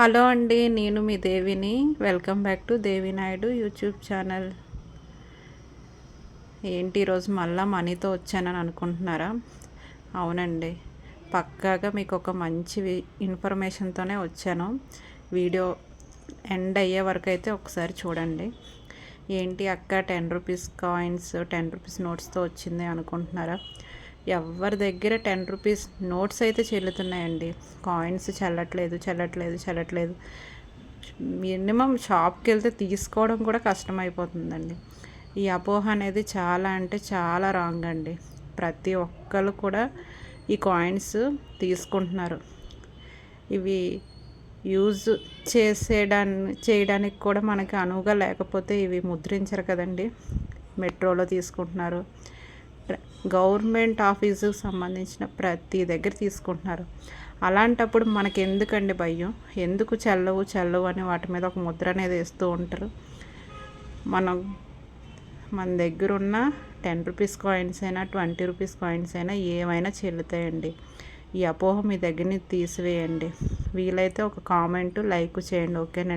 Hello అండి నేను మీ దేవిని. Welcome back to Devi Naidu YouTube channel. ఏంటి ఈరోజు మళ్ళా మనీతో వచ్చానని అనుకుంటున్నారా? అవునండి. పక్కాగా మీకు ఒక మంచి ఇన్ఫర్మేషన్తోనే వచ్చాను. వీడియో ఎండ్ అయ్యే వరకు అయితే ఒకసారి చూడండి. ఏంటి అక్క ten rupees coins ten rupees నోట్స్తో వచ్చింది అనుకుంటున్నారా? ఎవరి దగ్గర టెన్ రూపీస్ నోట్స్ అయితే చెల్లుతున్నాయండి. కాయిన్స్ చల్లట్లేదు చల్లట్లేదు చల్లట్లేదు. మినిమం షాప్కి వెళ్తే తీసుకోవడం కూడా కష్టమైపోతుందండి. ఈ అపోహ అనేది చాలా అంటే చాలా రాంగ్ అండి. ప్రతి ఒక్కరు కూడా ఈ కాయిన్స్ తీసుకుంటున్నారు. ఇవి యూజ్ చేసేదాన్ని చేయడానికి కూడా మనకి అనువుగా లేకపోతే ఇవి ముద్రించరు కదండి. మెట్రోలో తీసుకుంటున్నారు. గవర్నమెంట్ ఆఫీసుకు సంబంధించిన ప్రతి దగ్గర తీసుకుంటున్నారు. అలాంటప్పుడు మనకి ఎందుకండి భయం? ఎందుకు చల్లవు చల్లవు అని వాటి మీద ఒక ముద్ర అనేది వేస్తూ ఉంటారు. మనం మన దగ్గర ఉన్న టెన్ రూపీస్ కాయిన్స్ అయినా ట్వంటీ రూపీస్ కాయిన్స్ అయినా ఏమైనా చెల్లుతాయండి. ఈ అపోహ మీ దగ్గర నుంచి తీసివేయండి. వీలైతే ఒక కామెంట్ లైక్ చేయండి ఓకేనండి?